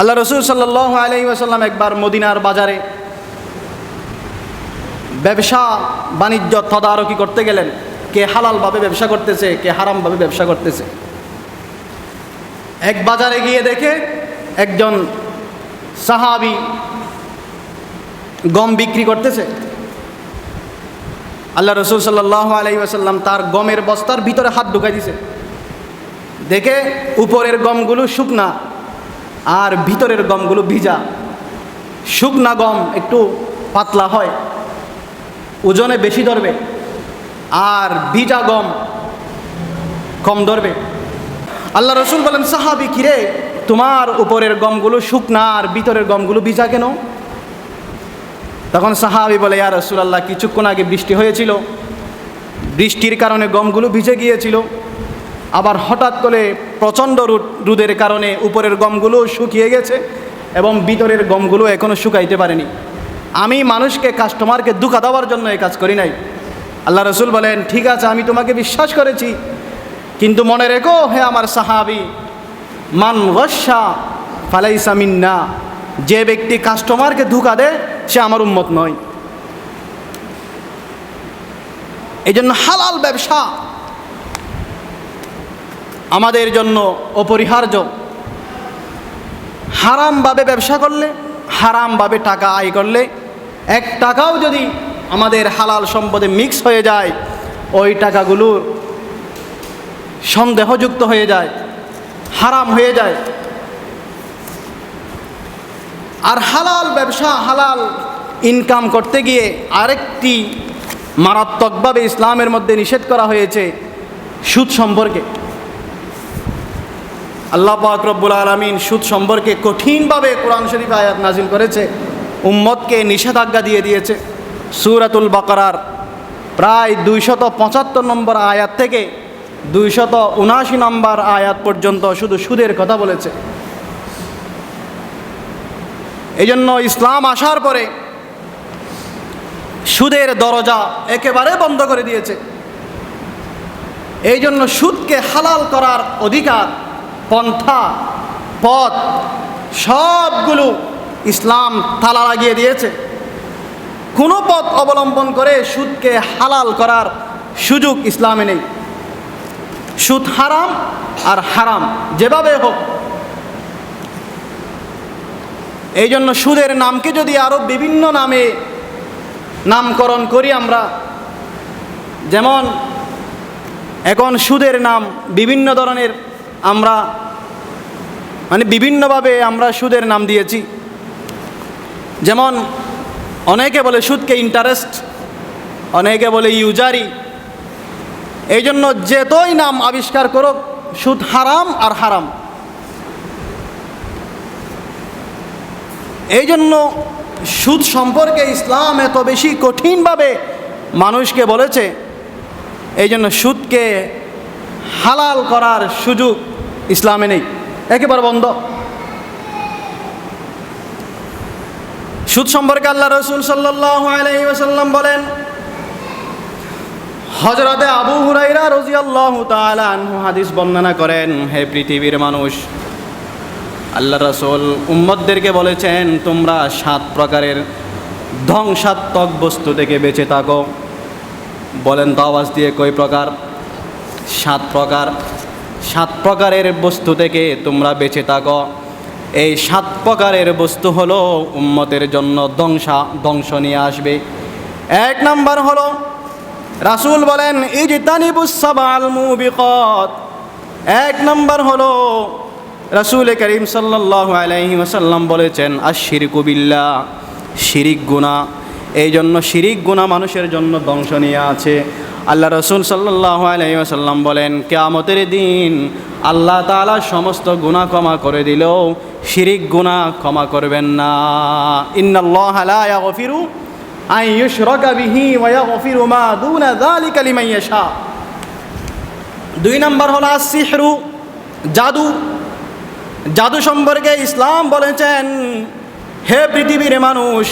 আল্লাহ রসুল সাল্লাহ আলহি একবার মদিনার বাজারে ব্যবসা বাণিজ্য তদারকি করতে গেলেন। কে হালালভাবে ব্যবসা করতেছে, কে হারামভাবে ব্যবসা করতেছে। এক বাজারে গিয়ে দেখে একজন সাহাবি গম বিক্রি করতেছে। আল্লাহ রসুল সাল্লাহ আসাল্লাম তার গমের বস্তার ভিতরে হাত ঢুকাই দিছে। দেখে উপরের গমগুলো শুকনা। আর ভিতরের গমগুলো ভিজা। শুকনা গম একটু পাতলা হয়, ওজনে বেশি ধরবে, আর ভিজা গম কম ধরবে। আল্লাহ রসুল বলেন, সাহাবি কিরে তোমার উপরের গমগুলো শুকনা আর ভিতরের গমগুলো ভিজা কেন? তখন সাহাবি বলে, ইয়া রসুলাল্লাহ, কিছুক্ষণ আগে বৃষ্টি হয়েছিল। বৃষ্টির কারণে গমগুলো ভিজে গিয়েছিল। আবার হঠাৎ করে প্রচণ্ড রোদের কারণে উপরের গমগুলো শুকিয়ে গেছে এবং ভিতরের গমগুলো এখনও শুকাইতে পারেনি। আমি মানুষকে কাস্টমারকে দুঃখা দেওয়ার জন্য এই কাজ করি নাই। আল্লাহ রসুল বলেন, ঠিক আছে, আমি তোমাকে বিশ্বাস করেছি, কিন্তু মনে রেখো হে আমার সাহাবি, মান গসা ফালাইসা মিন্না, যে ব্যক্তি কাস্টমারকে ধোকা দেয়, সে আমার উন্মত নয়। এই জন্য হালাল ব্যবসা আমাদের জন্য অপরিহার্য। হারামভাবে ব্যবসা করলে, হারামভাবে টাকা আয় করলে, এক টাকাও যদি আমাদের হালাল সম্পদে মিক্স হয়ে যায়, ওই টাকাগুলো সন্দেহযুক্ত হয়ে যায়, হারাম হয়ে যায়। আর হালাল ব্যবসা, হালাল ইনকাম করতে গিয়ে আরেকটি মারাত্মকভাবে ইসলামের মধ্যে নিষেধ করা হয়েছে সুদ সম্পর্কে। আল্লাহ পাক রব্বুল আলমিন সুদ সম্পর্কে কঠিনভাবে কোরআন শরীফ আয়াত নাজিল করেছে, উম্মতকে নিষেধাজ্ঞা দিয়ে দিয়েছে। সুরাতুল বাকরার প্রায় দুইশত পঁচাত্তর নম্বর আয়াত থেকে দুইশত উনআশি নম্বর আয়াত পর্যন্ত শুধু সুদের কথা বলেছে। এই জন্য ইসলাম আসার পরে সুদের দরজা একেবারে বন্ধ করে দিয়েছে। এই জন্য সুদকে হালাল করার অধিকার পন্থা, পথ, সবগুলো ইসলাম তালা লাগিয়ে দিয়েছে। কোনো পথ অবলম্বন করে সুদকে হালাল করার সুযোগ ইসলামে নেই। সুদ হারাম আর হারাম যেভাবে হোক। এই জন্য সুদের নামকে যদি আরও বিভিন্ন নামে নামকরণ করি আমরা, যেমন এখন সুদের নাম বিভিন্ন ধরনের আমরা মানে বিভিন্নভাবে আমরা সুদের নাম দিয়েছি। যেমন, অনেকে বলে সুদকে ইন্টারেস্ট অনেকে বলে ইউজারি এই জন্য যেতই নাম আবিষ্কার করুক, সুদ হারাম আর হারাম। এই জন্য সুদ সম্পর্কে ইসলাম এত বেশি কঠিনভাবে মানুষকে বলেছে এই জন্য সুদকে হালাল করার সুযোগ ইসলামে নেই। একেবারে বন্ধ। সুদ সম্পর্কে আল্লাহ রসুল সাল্লাহ আলহিম বলেন হজরতে আবু হুরাইরা রজি আল্লাহ তালু হাদিস বর্ণনা করেন, হে পৃথিবীর মানুষ, আল্লাহ রসুল উম্মদদেরকে বলেছেন, তোমরা সাত প্রকারের ধ্বংসাত্মক বস্তু থেকে বেঁচে থাকো। বলেন তো আওয়াজ দিয়ে কই প্রকার? সাত প্রকার, সাত প্রকারের বস্তু থেকে তোমরা বেঁচে থাকো। এই সাত প্রকারের বস্তু হলো উম্মতের জন্য ধ্বংসা, ধ্বংস নিয়ে আসবে। এক নম্বর হলো, রাসুল বলেন ইজতানিবুসাবাল মুবিকত। এক নাম্বার হলো, রাসুল করিম সাল্লাহ আলাইহি বলেছেন আশির কুবিল্লা শিরিক গুণা এই জন্য শিরিক গুণা মানুষের জন্য ধ্বংস নিয়ে আছে। আল্লাহ রসুল সাল্লাহ আলাইসাল্লাম বলেন, কেয়ামতের দিন আল্লাহ তালা সমস্ত গুণা ক্ষমা করে দিলেও শিরিক গুণা ক্ষমা করবেন না। ইন্নাল্লাহ লা ইয়াগফিরু আন ইউশরাকা বিহি ওয়া ইয়াগফিরু মা দুনা যালিকা লিমান ইয়াশা। দুই নম্বর হলো সিহরু জাদু। জাদু সম্পর্কে ইসলাম বলেছেন, হে পৃথিবীর মানুষ,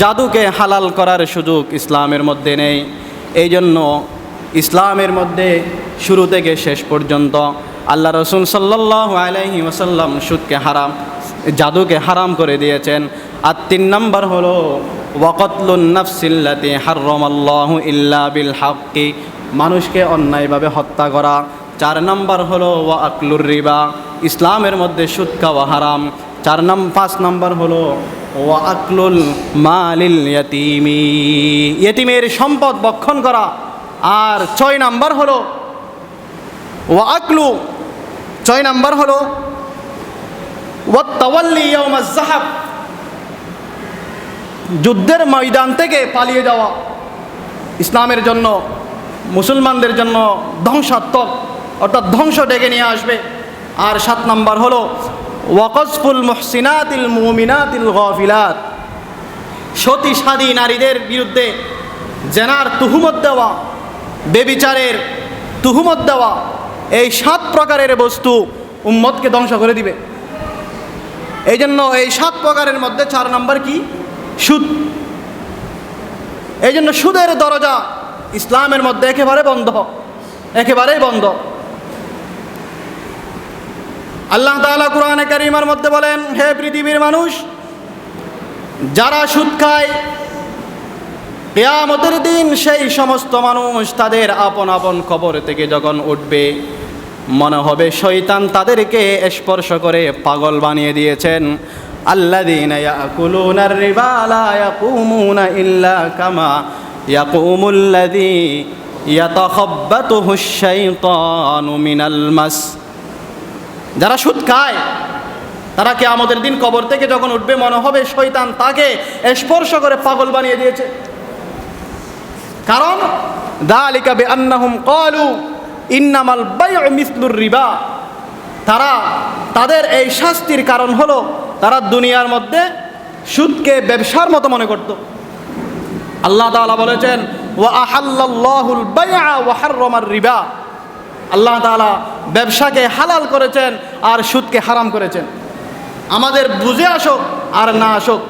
জাদুকে হালাল করার সুযোগ ইসলামের মধ্যে নেই। এই জন্য ইসলামের মধ্যে শুরু থেকে শেষ পর্যন্ত আল্লাহ রসুল সাল্লাহ আলাইহি ওসাল্লাম সুদকে হারাম, জাদুকে হারাম করে দিয়েছেন। আর তিন নম্বর হলো, ওয়াকতলুন নাফসিল্লাতি হার্রমাল্লাহু ইল্লা বিল হাক্কি, মানুষকে অন্যায়ভাবে হত্যা করা। চার নম্বর হলো, ওয়া আকলুর রিবা, ইসলামের মধ্যে সুদ খাওয়া হারাম। চার নাম, পাঁচ নম্বর হলো, ওয়া আকলুল মালিল ইয়াতিমি। ইয়েতিমের সম্পদ বক্ষণ করা। আর ছয় নাম্বার হলো, ওয়া আকলু। ছয় নাম্বার হলো, ওয়া তাওয়াল্লি জাহাব যুদ্ধের ময়দান থেকে পালিয়ে যাওয়া। ইসলামের জন্য, মুসলমানদের জন্য ধ্বংসাত্মক, অর্থাৎ ধ্বংস ডেকে নিয়ে আসবে। আর সাত নাম্বার হলো ওয়াকসফুল মুহসিনাতিল মুমিনাতিল গফিলাত। সতী সাদী নারীদের বিরুদ্ধে জেনার তুহুমত দেওয়া, বেবিচারের তুহুমত দেওয়া, এই সাত প্রকারের বস্তু উম্মতকে ধ্বংস করে দিবে। এই জন্য এই সাত প্রকারের মধ্যে চার নম্বর কি? সুদ। এই জন্য সুদের দরজা ইসলামের মধ্যে একেবারে বন্ধ, একেবারেই বন্ধ। আল্লাহ তাআলা কোরআনে কারিমার মধ্যে বলেন হে পৃথিবীর মানুষ যারা সুদ খায় কেয়ামতের দিন সেই সমস্ত মানুষ তাদের আপন আপন খবর থেকে যখন উঠবে মনে হবে শয়তান তাদেরকে স্পর্শ করে পাগল বানিয়ে দিয়েছেন الذين يأكلون الربا لا يقومون إلا كما يقوم الذي يتخبطه الشيطان من المس যারা সুদ খায়, তারা কে আমাদের দিন কবর থেকে যখন উঠবে, মনে হবে শয়তান তাকে স্পর্শ করে পাগল বানিয়ে দিয়েছে। কারণ, দালিকা বে আন্নাহুম কলু ইন্নামাল রিবা। তারা তাদের এই শাস্তির কারণ হলো, তারা দুনিয়ার মধ্যে সুদকে ব্যবসার মতো মনে করত। আল্লাহ তাআলা বলেছেন, ওয়া আহাল্লাল্লাহুল বাইআ ওয়া হাররামার রিবা। আল্লাহ তাআলা ব্যবসাকে হালাল করেছেন আর সুদকে হারাম করেছেন। আমাদের বুঝে আসুক আর না আসুক,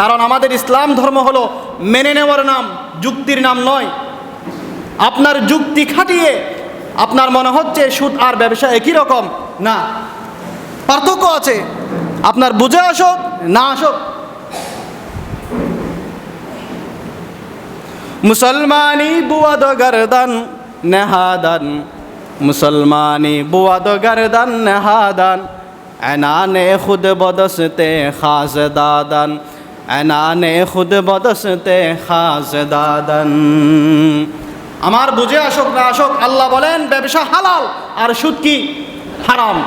কারণ আমাদের ইসলাম ধর্ম হলো মেনে নেওয়ার নাম, যুক্তির নাম নয়। আপনার যুক্তি খাটিয়ে আপনার মনে হচ্ছে সুদ আর ব্যবসা একই রকম, না। পার্থক্য আছে। আপনার বুঝে আসুক, না আসুক। মুসলমানি বুয়াদ গরদান নেহাদান। মুসলমানি বুয়াদ গরদান, নেহাদান। এনানে খুদ বদসতে খাস দাদান। এনানে খুদ বদসতে খাস দাদান। আমার বুঝে আসুক না আসুক, আল্লাহ বলেন, ব্যবসা হালাল, আর সুদ কি? হারাম।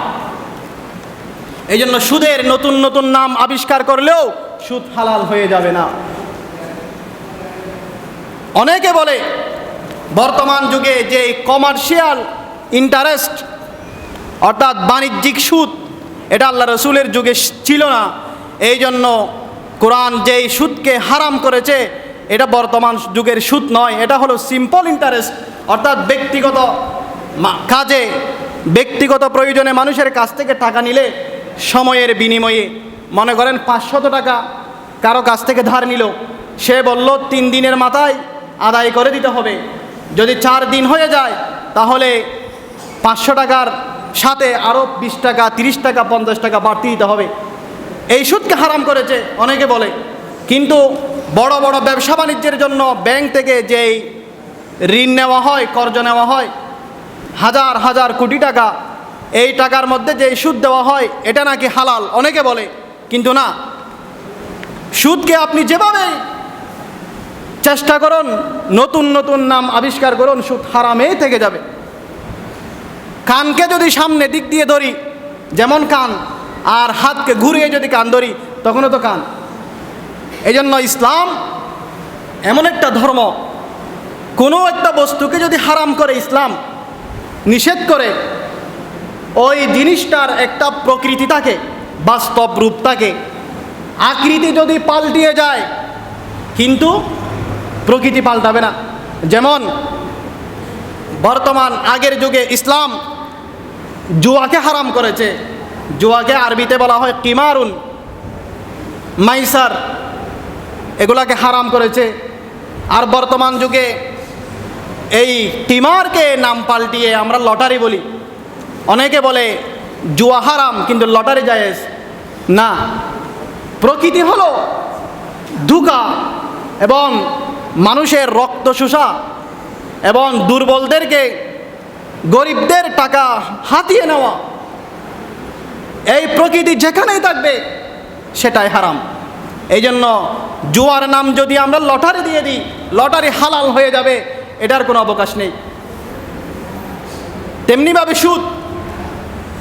এই জন্য সুদের নতুন নতুন নাম আবিষ্কার করলেও সুদ হালাল হয়ে যাবে না। অনেকে বলে, বর্তমান যুগে যে কমার্শিয়াল ইন্টারেস্ট অর্থাৎ বাণিজ্যিক সুদ, এটা আল্লাহ রসুলের যুগে ছিল না। এই জন্য কোরআন যেই সুদকে হারাম করেছে, এটা বর্তমান যুগের সুদ নয়, এটা হলো সিম্পল ইন্টারেস্ট অর্থাৎ ব্যক্তিগত কাজে, ব্যক্তিগত প্রয়োজনে মানুষের কাছ থেকে টাকা নিলে সময়ের বিনিময়ে, মনে করেন পাঁচশত টাকা কারও কাছ থেকে ধার নিল, সে বলল, তিন দিনের মাথায় আদায় করে দিতে হবে। যদি চার দিন হয়ে যায়, তাহলে পাঁচশো টাকার সাথে আরও বিশ টাকা, তিরিশ টাকা, পঞ্চাশ টাকা বাড়তি দিতে হবে। এই সুদকে হারাম করেছে, অনেকে বলে। কিন্তু বড় বড় ব্যবসা বাণিজ্যের জন্য ব্যাংক থেকে যেই ঋণ নেওয়া হয়, কর্জ নেওয়া হয়, হাজার হাজার কোটি টাকা, এই টাকার মধ্যে যে সুদ দেওয়া হয়, এটা নাকি হালাল? অনেকে বলে, কিন্তু না। সুদকে আপনি যেভাবে চেষ্টা করুন, নতুন নতুন নাম আবিষ্কার করুন, সুদ হারামেই থেকে যাবে। কানকে যদি সামনে দিক দিয়ে ধরি, যেমন কান, আর হাতকে ঘুরিয়ে যদি কান ধরি, তখনও তো কান। এই জন্য ইসলাম এমন একটা ধর্ম। কোনো একটা বস্তুকে যদি হারাম করে ইসলাম, নিষেধ করে, ওই জিনিসটার একটা প্রকৃতি থাকে, বাস্তব রূপ থাকে। আকৃতি যদি পাল্টিয়ে যায়, কিন্তু প্রকৃতি পাল্টাবে না। যেমন বর্তমান আগের যুগে ইসলাম জুয়াকে হারাম করেছে। জুয়াকে আরবিতে বলা হয় কিমারুন, মাইসার। এগুলাকে হারাম করেছে। আর বর্তমান যুগে এই টিমারকে নাম পাল্টিয়ে আমরা লটারি বলি। অনেকে বলে জুয়া হারাম, কিন্তু লটারি জায়েজ। না, প্রকৃতি হলো দুকা এবং মানুষের রক্ত শোষা এবং দুর্বলদেরকে গরিবদের টাকা হাতিয়ে নেওয়া। এই প্রকৃতি যেখানেই থাকবে, সেটাই হারাম। এই জন্য জুয়ার নাম যদি আমরা লটারি দিয়ে দিই, লটারি হালাল হয়ে যাবে, এটার কোনো অবকাশ নেই। তেমনিভাবে সুদ।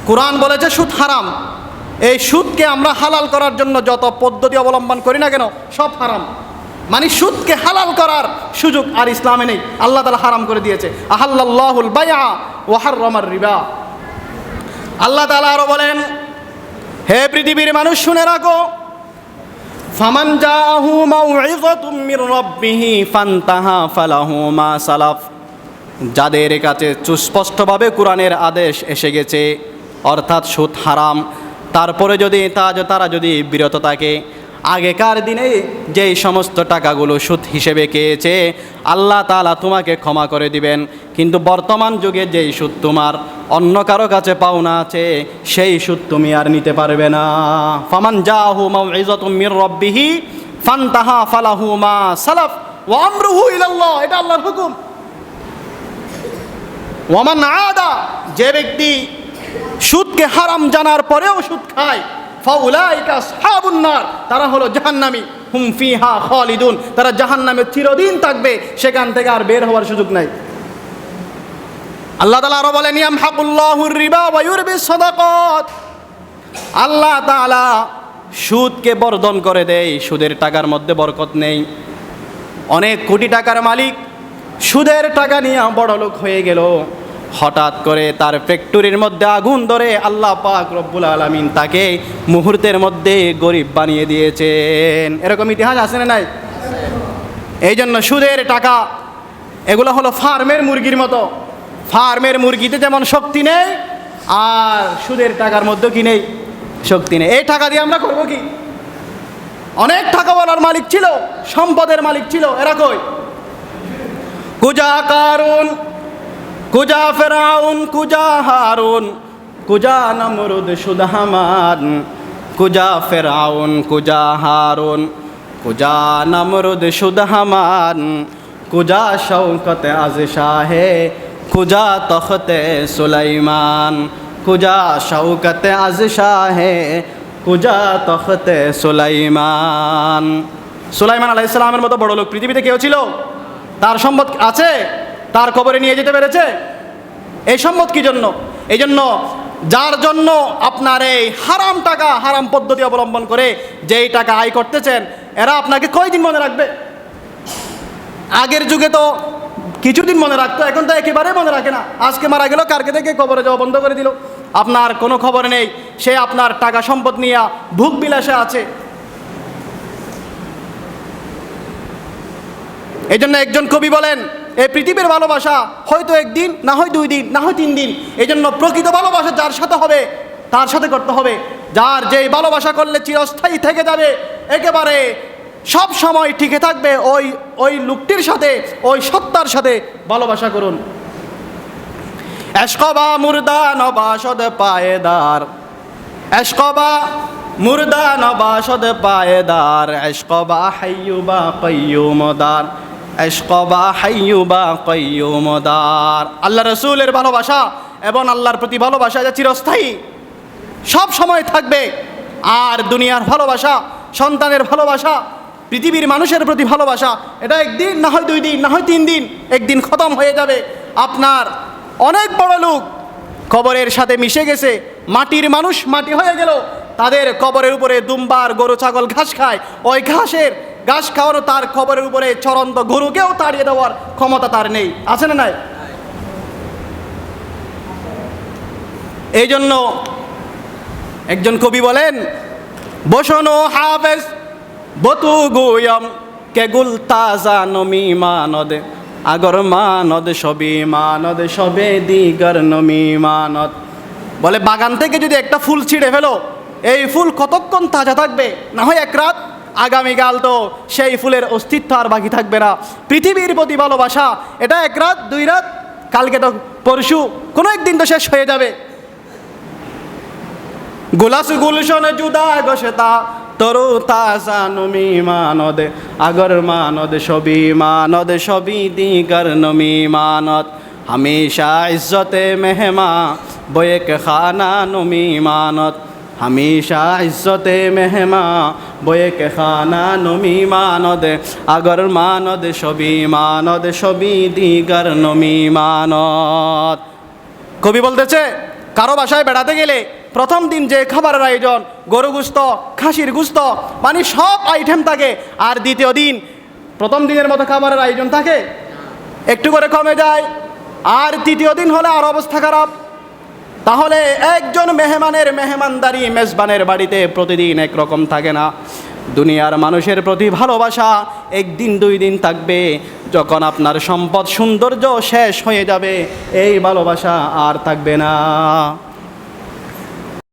কোরআন বলেছে সুদ হারাম। এই সুদকে আমরা হালাল করার জন্য যত পদ্ধতি অবলম্বন করি না কেন, সব হারাম। মানে সুদকে হালাল করার সুযোগ আর ইসলামে নেই। আল্লাহ তালা হারাম করে দিয়েছে। আহাল্লাহুল বায়া ওয়াহার রমার রিবা। আল্লাহ তালা আরও বলেন, হে পৃথিবীর মানুষ, শুনে রাখো। ফামান জাহু মাউইযাতুম মির রাব্বিহি ফান্তাহা ফালাহু মা সালাফ। যাদের কাছে সুস্পষ্টভাবে কোরআনের আদেশ এসে গেছে, অর্থাৎ সুদ হারাম, তারপরে যদি তা তারা যদি বিরত থাকে আগেকার দিনে যেই সমস্ত টাকাগুলো সুদ হিসেবে খেয়েছে, আল্লাহ তালা তোমাকে ক্ষমা করে দিবেন। কিন্তু বর্তমান যুগে যেই সুদ তোমার অন্য কারও কাছে পাওনা আছে, সেই সুদ তুমি আর নিতে পারবে না। ফামান জাহু মাউইযাতুম মির রাব্বিহি, ফান্তাহা ফালাহু মা সালাফ, ওয়া আমরুহু ইলাল্লাহ, এটা আল্লাহর হুকুম। ওয়ামান আদা, যে ব্যক্তি সুদকে হারাম জানার পরেও সুদ খায় ফাউলাইকা আসহাবুন নার। তারা হলো জাহান্নামী। হুম ফিহা খালিদুন। তারা জাহান্নামে চিরদিন থাকবে। সেখান থেকে আর বের হওয়ার সুযোগ নাই। আল্লাহ তাআলা আরও বলেন, ইয়ামহাকুল্লাহুর রিবা ওয়া ইউরবি সাদাকাত। আল্লাহ তাআলা সুদকে বর্ধন করে দেয়। সুদের টাকার মধ্যে বরকত নেই। অনেক কোটি টাকার মালিক সুদের টাকা নিয়ে বড় লোক হয়ে গেল। হঠাৎ করে তার ফ্যাক্টরির মধ্যে আগুন ধরে আল্লাহ পাক রব্বুল আলমিন তাকে মুহূর্তের মধ্যে গরিব বানিয়ে দিয়েছেন। এরকম ইতিহাস আছে না নাই? এই জন্য সুদের টাকা, এগুলো হলো ফার্মের মুরগির মতো। ফার্মের মুরগিতে যেমন শক্তি নেই, আর সুদের টাকার মধ্যে কি নেই? শক্তি নেই। এই টাকা দিয়ে আমরা করব কি? অনেক টাকা বলার মালিক ছিল, সম্পদের মালিক ছিল। এরা কই? কুজা কারুন কুজা ফেরাউন, কুজা হারুন, কুজা নমরুদ সুদহামান কুজা ফেরাউন, কুজা হারুন, কুজা নমরুদ সুদহামান কুজা শৌকত আজ শাহে, কুজা তখতে সুলাইমান। কুজা শৌকত আজ শাহে, কুজা তখতে সুলাইমান। সুলাইমান আলাইসালামের মতো বড় লোক পৃথিবীতে কেউ ছিল? তার সম্পদ আছে? তার কবরে নিয়ে যেতে পেরেছে? এই সম্মত কি জন্য? এই জন্য যার জন্য আপনার এই হারাম টাকা, হারাম পদ্ধতি অবলম্বন করে যেই টাকা আয় করতেছেন, এরা আপনাকে কয়দিন মনে রাখবে? আগের যুগে তো কিছুদিন মনে রাখতো, এখন তো একেবারে মনে রাখে না। আজকে মারা গেল কারকে থেকে কবরে যাওয়া বন্ধ করে দিল। আপনার কোনো খবর নেই, সে আপনার টাকা সম্পদ নিয়ে ভুক বিলাসে আছে। এই জন্য একজন কবি বলেন এই পৃথিবীর ভালোবাসা হয়তো একদিন, না হয় দুই দিন, না হয় তিন দিন এই জন্য প্রকৃত ভালোবাসা যার সাথে হবে, তার সাথে করতে হবে। যার যেই ভালোবাসা করলে চিরস্থায়ী থেকে যাবে, একেবারে সব সময় টিকে থাকবে ওই ওই লোকটির সাথে, ওই সত্তার সাথে ভালোবাসা করুন। এসকবা মুর্দা নবাসদ পায়েদার, এসকবা মুর্দা নবাসদ পায়েদার, এসকবা হাইয়ুবা কয়ুমদার আল্লাহ রসুলের ভালোবাসা এবং আল্লাহর প্রতি ভালোবাসা যা চিরস্থায়ী, সব সময় থাকবে। আর দুনিয়ার ভালোবাসা, সন্তানের ভালোবাসা, পৃথিবীর মানুষের প্রতি ভালোবাসা, এটা একদিন, না হয় দুই দিন, না হয় তিন দিন, একদিন খতম হয়ে যাবে। আপনার অনেক বড় লোক কবরের সাথে মিশে গেছে, মাটির মানুষ মাটি হয়ে গেল, তাদের কবরের উপরে দুম্বার গরু, ছাগল, ঘাস খায়। ওই ঘাসের ঘাস খাওয়ানো তার খবরের উপরে চরন্ত গরুকেও তাড়িয়ে দেওয়ার ক্ষমতা তার নেই। আছে না নাই? এই জন্য একজন কবি বলেন, বসনো হাফেজ, বতু গুয়ম কেগুল তাজা নমি মানদ, আগর মানদ সবি মানদ, সবে দিগর নমি মানদ। বলে, বাগান থেকে যদি একটা ফুল ছিঁড়ে ফেলো, এই ফুল কতক্ষণ তাজা থাকবে? না হয় এক রাত আগামীকাল তো সেই ফুলের অস্তিত্ব আর বাকি থাকবে না। পৃথিবীর প্রতি ভালোবাসা, এটা এক রাত, দুই রাত, কালকে তো পরশু, কোনো একদিন তো শেষ হয়ে যাবে। গুলাস গুলশন জুদা গসেতা, তরু তাজা নমি মানদ, আগর মানদ সবি মানদ সবি দিগর নমি মানত। হমেশা ইজ্জতে মেহমা, বয়েক খানা নমি মানত। হমেশা ইজ্জতে মেহমা বয়েক খানা নমি মানদ, আগর মানদ সবি মানদ সবি দিগর নমি মানদ কবি বলতেছে, কারও বাসায় বেড়াতে গেলে প্রথম দিন যে খাবারের আয়োজন, গরু গুস্ত, খাসির গুস্ত মানে সব আইটেম থাকে। আর দ্বিতীয় দিন, প্রথম দিনের মতো খাবারের আয়োজন থাকে। একটু করে কমে যায়। আর তৃতীয় দিন হলে আর অবস্থা খারাপ। তাহলে একজন মেহমানের মেহমানদারি মেজবানের বাড়িতে প্রতিদিন একরকম থাকে না। দুনিয়ার মানুষের প্রতি ভালোবাসা একদিন দুই দিন থাকবে। যখন আপনার সম্পদ সৌন্দর্য শেষ হয়ে যাবে, এই ভালোবাসা আর থাকবে না।